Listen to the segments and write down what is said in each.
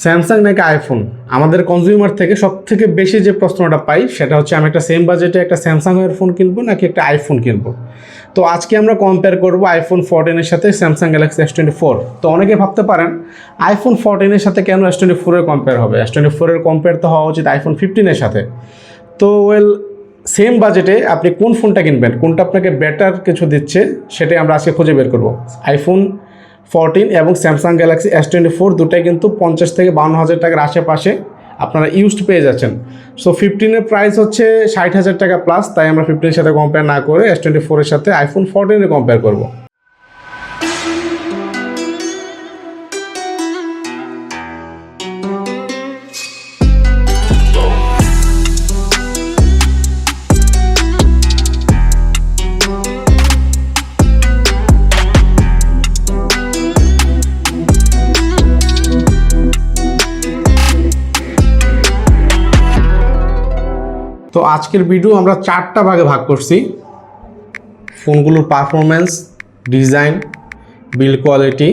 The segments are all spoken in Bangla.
স্যামসাং নাকি আইফোন আমাদের কনজিউমার থেকে সব থেকে বেশি যে প্রশ্নটা পাই, সেটা হচ্ছে আমি একটা সেম বাজেটে একটা স্যামসাং ফোন কিনবো নাকি একটা আইফোন কিনবো? তো আজকে আমরা কম্পেয়ার করব আইফোন ফোরটিনের সাথে Samsung Galaxy S twenty four তো অনেকে ভাবতে পারেন আইফোন ফোরটিনের সাথে কেন এস টোয়েন্টি ফোরের কম্পেয়ার হবে? এস টোয়েন্টি ফোরের কম্পেয়ার তো হওয়া উচিত আইফোন ফিফটিনের সাথে। তো ওয়েল সেম বাজেটে আপনি কোন ফোনটা কিনবেন? কোনটা আপনাকে বেটার কিছু দিচ্ছে, সেটাই আমরা আজকে খুঁজে বের করব। আইফোন ফোরটিন এবং Samsung Galaxy S twenty four দুটাই কিন্তু পঞ্চাশ থেকে বাউন্ন হাজার টাকার আশেপাশে আপনারা ইউজড পেয়ে যাচ্ছেন। সো ফিফটিনের প্রাইস হচ্ছে ষাট হাজার টাকা প্লাস তাই আমরা ফিফটিনের সাথে কম্পেয়ার না করে এস টোয়েন্টি ফোরের সাথে আইফোন ফোরটিনে কম্পেয়ার করব। তো আজকের ভিডিও আমরা চারটা ভাগে ভাগ করছি। ফোনগুলোর performance design build quality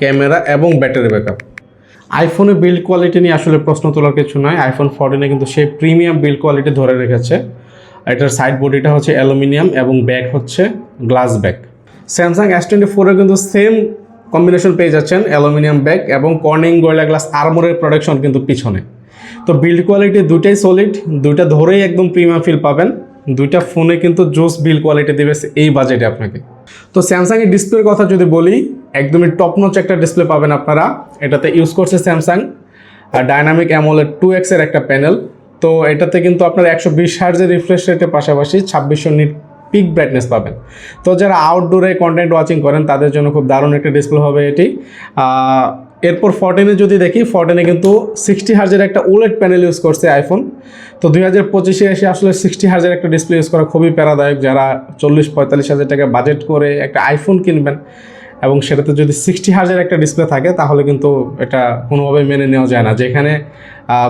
camera এবং ব্যাটারি ব্যাকআপ আইফোনে বিল্ড কোয়ালিটি নিয়ে আসলে প্রশ্ন তোলার কিছু নয় আইফোন ফোরটিনে কিন্তু সেই প্রিমিয়াম বিল্ড কোয়ালিটি ধরে রেখেছে। এটার সাইড বডিটা হচ্ছে অ্যালুমিনিয়াম এবং ব্যাক হচ্ছে glass back Samsung S twenty ফোরে কিন্তু সেম কম্বিনেশন পেয়ে যাচ্ছেন, অ্যালুমিনিয়াম ব্যাক এবং কর্নিং গোয়েলা গ্লাস আর্মোরের প্রোডাকশন কিন্তু পিছনে। তো বিল্ড কোয়ালিটি দুইটাই সলিড দুইটা ধরেই একদম প্রিমিয়াম ফিল পাবেন। দুইটা ফোনে কিন্তু জোস বিল্ড কোয়ালিটি দেবে এই বাজেটে আপনাকে। তো স্যামসাংয়ের ডিসপ্লের কথা যদি বলি, একদমই টপ নচ একটা ডিসপ্লে পাবেন আপনারা। এটাতে ইউজ করছে স্যামসাং আর ডায়নামিক অ্যামোলেড টু এক্সের একটা প্যানেল তো এটাতে কিন্তু আপনারা একশো বিশ হার্জের রিফ্রেশ রেটের পাশাপাশি ছাব্বিশশো নিট পিক ব্রাইটনেস পাবেন। তো যারা আউটডোরে কন্টেন্ট ওয়াচিং করেন, তাদের জন্য খুব দারুণ একটা ডিসপ্লে হবে এটি। এরপর ফোরটিনে যদি দেখি ফোরটিনে কিন্তু সিক্সটি হার্জের একটা ওলেট প্যানেল ইউজ করছে আইফোন তো দুই হাজার পঁচিশে এসে আসলে সিক্সটি হার্জের একটা ডিসপ্লে ইউজ করা খুবই প্যারাদায়ক। যারা চল্লিশ পঁয়তাল্লিশ হাজার টাকা বাজেট করে একটা আইফোন কিনবেন এবং সেটাতে যদি সিক্সটি হার্জের একটা ডিসপ্লে থাকে, তাহলে কিন্তু এটা কোনোভাবে মেনে নেওয়া যায় না। যেখানে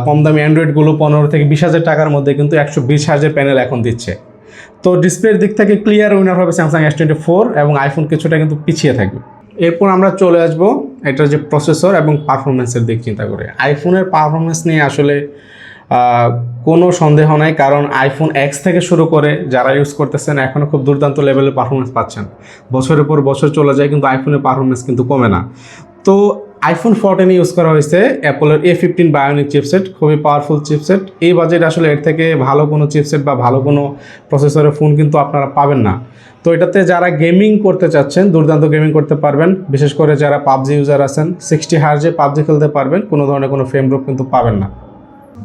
কম দামি অ্যান্ড্রয়েডগুলো পনেরো থেকে বিশ হাজার টাকার মধ্যে কিন্তু একশো বিশ হার্জের প্যানেল এখন দিচ্ছে। তো ডিসপ্লের দিক থেকে ক্লিয়ার উইনার হবে স্যামসাং এস টোয়েন্টি ফোর এবং আইফোন কিছুটা কিন্তু পিছিয়ে থাকবে। এরপর আমরা চলে আসব এটার যে প্রসেসর এবং পারফরমেন্সের দিক চিন্তা করে। আইফোনের পারফরমেন্স নিয়ে আসলে কোনো সন্দেহ নাই, কারণ আইফোন এক্স থেকে শুরু করে যারা ইউজ করতেছেন এখনও খুব দুর্দান্ত লেভেলের পারফরমেন্স পাচ্ছেন। বছরের পর বছর চলে যায়, কিন্তু আইফোনের পারফরমেন্স কিন্তু কমে না। তো আইফোন ফোরটিনে ইউজ করা হয়েছে অ্যাপলের এ ফিফটিন বায়োনিক চিপসেট খুবই পাওয়ারফুল চিপসেট এই বাজেট আসলে এর থেকে ভালো কোনো চিপসেট বা ভালো কোনো প্রসেসরের ফোন কিন্তু আপনারা পাবেন না। তো এটাতে যারা গেমিং করতে চাচ্ছেন, দুর্দান্ত গেমিং করতে পারবেন। বিশেষ করে যারা পাবজি ইউজার আছেন সিক্সটি হার্জে পাবজি খেলতে পারবেন, কোনো ধরনের কোনো ফ্রেম ড্রপ কিন্তু পাবেন না।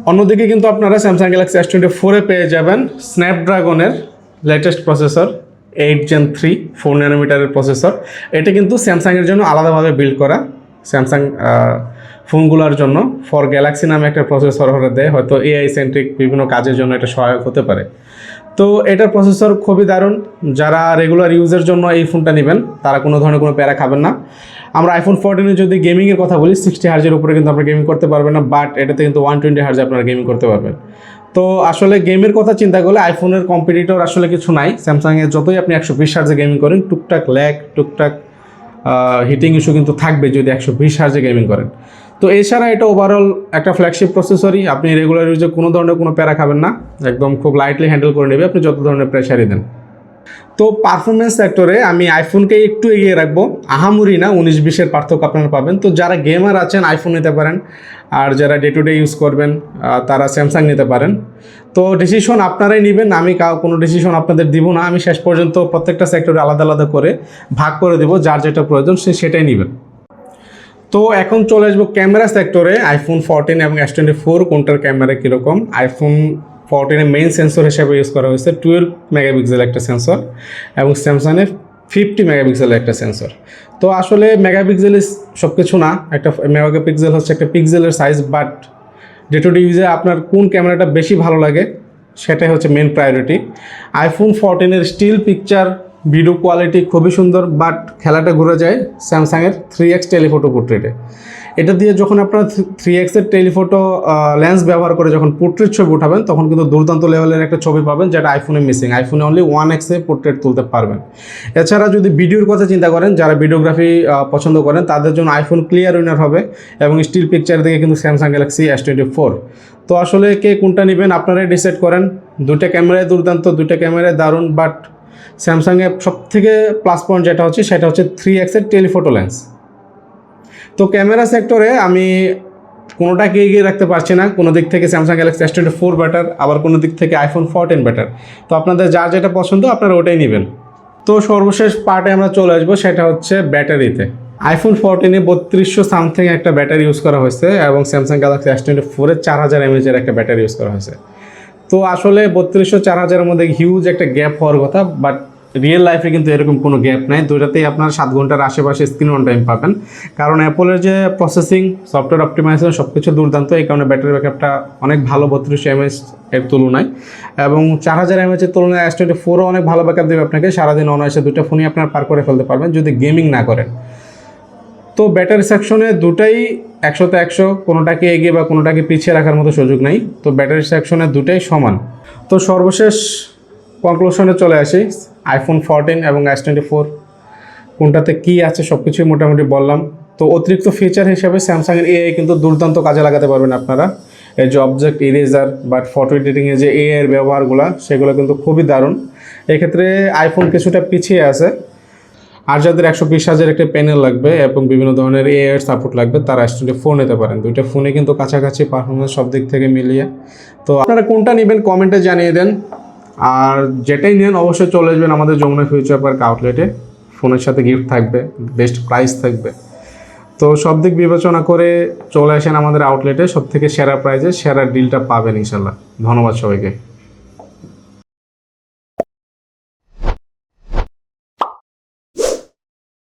অন্যদিকে কিন্তু আপনারা স্যামসাং গ্যালাক্সি এস টোয়েন্টি ফোরে পেয়ে যাবেন স্ন্যাপড্রাগনের latest processor eight gen three four ন্যানোমিটারের processor এটা কিন্তু স্যামসাংয়ের জন্য আলাদাভাবে বিল্ড করা। স্যামসাং ফোনগুলোর জন্য ফর গ্যালাক্সি নামে একটা প্রসেসর হলে দেয়। হয়তো এআই সেন্ট্রিক বিভিন্ন কাজের জন্য এটা সহায়ক হতে পারে। তো এটার প্রসেসর খুবই দারুণ। যারা রেগুলার ইউজের জন্য এই ফোনটা নেবেন, তারা কোনো ধরনের কোনো প্যারা খাবেন না। আমরা আইফোন ফোরটিনে যদি গেমিংয়ের কথা বলি সিক্সটি হার্জের উপরে কিন্তু আপনারা গেমিং করতে পারবেন না বাট এটাতে কিন্তু ওয়ান টোয়েন্টি হার্জে আপনারা গেমিং করতে পারবেন। তো আসলে গেমের কথা চিন্তা করলে আইফোনের কম্পিটিটর আসলে কিছু নাই। স্যামসাংয়ের যতই আপনি একশো বিশ হার্জে গেমিং করেন, টুকটাক ল্যাগ টুকটাক হিটিং ইস্যু কিন্তু থাকবে যদি একশো বিশ হার্জে গেমিং করেন। তো এছাড়া এটা ওভারঅল একটা ফ্ল্যাগশিপ প্রসেসরই আপনি রেগুলার ইউজে কোনো ধরনের কোনো প্যারা খাবেন না। একদম খুব লাইটলি হ্যান্ডেল করে নেবে, আপনি যত ধরনের প্রেশারই দেন। তো পারফরমেন্স সেক্টরে আমি আইফোনকে একটু এগিয়ে রাখব। আহামুরি না, উনিশ বিশের পার্থক্য আপনারা পাবেন। তো যারা গেমার আছেন আইফোন নিতে পারেন। আর যারা ডে টু ডে ইউজ করবেন তারা স্যামসাং নিতে পারেন। তো ডিসিশন আপনারাই নেবেন, আমি কাউ, কোনো ডিসিশন আপনাদের দিব না। আমি শেষ পর্যন্ত প্রত্যেকটা সেক্টরে আলাদা আলাদা করে ভাগ করে দেবো, যার যেটা প্রয়োজন সে সেটাই নেবেন। তো এখন চলে আসব ক্যামেরা সেক্টরে আইফোন ফোরটিন এবং এস টোয়েন্টি ফোর কোনটার ক্যামেরা কীরকম? আইফোন ফোরটিনের মেইন সেন্সর হিসেবে ইউজ করা হয়েছে টুয়েলভ মেগাপিক্সেল একটা সেন্সর এবং স্যামসাংয়ের ফিফটি মেগাপিক্সেলের একটা সেন্সর তো আসলে মেগাপিক্সেল সব কিছু না, একটা মেগাপিক্সেল হচ্ছে একটা পিক্সেলের size but day to day ইউজে আপনার কোন ক্যামেরাটা বেশি ভালো লাগে, সেটাই হচ্ছে মেন প্রায়োরিটি আইফোন ফোরটিনের স্টিল পিকচার ভিডিও কোয়ালিটি খুবই সুন্দর বাট খেলাটা ঘুরে যায় স্যামসাংয়ের থ্রি এক্স টেলিফোটো পোর্ট্রেটে এটা দিয়ে যখন আপনারা থ্রি এক্সের টেলিফোটো লেন্স ব্যবহার করে যখন পোর্ট্রেট ছবি উঠাবেন, তখন কিন্তু দুর্দান্ত লেভেলের একটা ছবি পাবেন যেটা আইফোনে মিসিং আইফোনে অনলি ওয়ান এক্সে পোর্ট্রেট তুলতে পারবেন। এছাড়া যদি ভিডিওর কথা চিন্তা করেন, যারা ভিডিওগ্রাফি পছন্দ করেন, তাদের জন্য আইফোন ক্লিয়ার উইনার হবে এবং স্টিল পিকচার দিকে কিন্তু Samsung Galaxy S twenty four তো আসলে কে কোনটা নেবেন, আপনারাই ডিসাইড করেন। দুটো ক্যামেরায় দুর্দান্ত দুটো ক্যামেরায় দারুণ বাট স্যামসাংয়ের সব থেকে প্লাস পয়েন্ট যেটা হচ্ছে, সেটা হচ্ছে থ্রি এক্সের টেলিফোটো লেন্স তো ক্যামেরা সেক্টরে আমি কোনোটাকে এগিয়ে রাখতে পারছি না, কোনো দিক থেকে Samsung Galaxy S twenty four better আবার কোনো দিক থেকে আইফোন ফোরটিন বেটার তো আপনাদের যার যেটা পছন্দ আপনারা ওটাই নেবেন। তো সর্বশেষ পার্টে আমরা চলে আসব, সেটা হচ্ছে ব্যাটারিতে। আইফোন ফোরটিনে বত্রিশশো সামথিং একটা ব্যাটারি ইউজ করা হয়েছে এবং স্যামসাং গ্যালাক্সি এস টোয়েন্টি ফোরের চার হাজার এমএচের একটা ব্যাটারি ইউজ করা হয়েছে। তো আসলে বত্রিশশো চার হাজারের মধ্যে হিউজ একটা গ্যাপ হওয়ার কথা বাট রিয়েল লাইফে কিন্তু এরকম কোনো গ্যাপ নাই। দুটাতেই আপনার সাত ঘণ্টার আশেপাশে স্ক্রিন অন টাইম পাবেন। কারণ অ্যাপলের যে প্রসেসিং সফটওয়্যার অপটিমাইজেশন সব কিছু দুর্দান্ত। এই কারণে ব্যাটারি ব্যাকআপটা অনেক ভালো বত্রিশশো এমএচ এর তুলনায়। এবং চার হাজার এমএচের তুলনায় এস টোয়েন্টি ফোরও অনেক ভালো ব্যাকআপ দেবে আপনাকে। সারাদিন অনায়াসে দুটো ফোনই আপনার পার করে ফেলতে পারবেন, যদি গেমিং না করেন। তো ব্যাটারি সেকশনে দুটাই একশোতে একশো, কোনোটাকে এগিয়ে বা কোনোটাকে পিছিয়ে রাখার মতো সুযোগ নাই। তো ব্যাটারি সেকশনে দুটাই সমান। তো সর্বশেষ কনক্লুশনে চলে আসি। আইফোন ফোরটিন এবং এস টোয়েন্টি ফোর কোনটাতে কী আছে সব কিছুই মোটামুটি বললাম। তো অতিরিক্ত ফিচার হিসেবে স্যামসাংয়ের এআই কিন্তু দুর্দান্ত কাজে লাগাতে পারবেন আপনারা। এই যে অবজেক্ট ইরেজার বাট ফটো এডিটিংয়ে যে এআই এর ব্যবহারগুলো, সেগুলো কিন্তু খুবই দারুণ। এক্ষেত্রে আইফোন কিছুটা পিছিয়ে আছে। আর যাদের একশো বিশ হাজার একটা প্যানেল লাগবে এবং বিভিন্ন ধরনের এ এর সাপোর্ট লাগবে, তারা স্টুডিও ফোন নিতে পারেন। দুইটা ফোনে কিন্তু কাছাকাছি পারফরমেন্স সব দিক থেকে মিলিয়ে। তো আপনারা কোনটা নেবেন কমেন্টে জানিয়ে দেন। আর যেটাই নেন অবশ্যই চলে আসবেন আমাদের যমুনা ফিউচার পার্ক আউটলেটে। ফোনের সাথে গিফট থাকবে, বেস্ট প্রাইস থাকবে। তো সব দিক বিবেচনা করে চলে আসেন আমাদের আউটলেটে সব থেকে সেরা প্রাইজে সেরা ডিলটা পাবেন ইনশাল্লাহ ধন্যবাদ সবাইকে।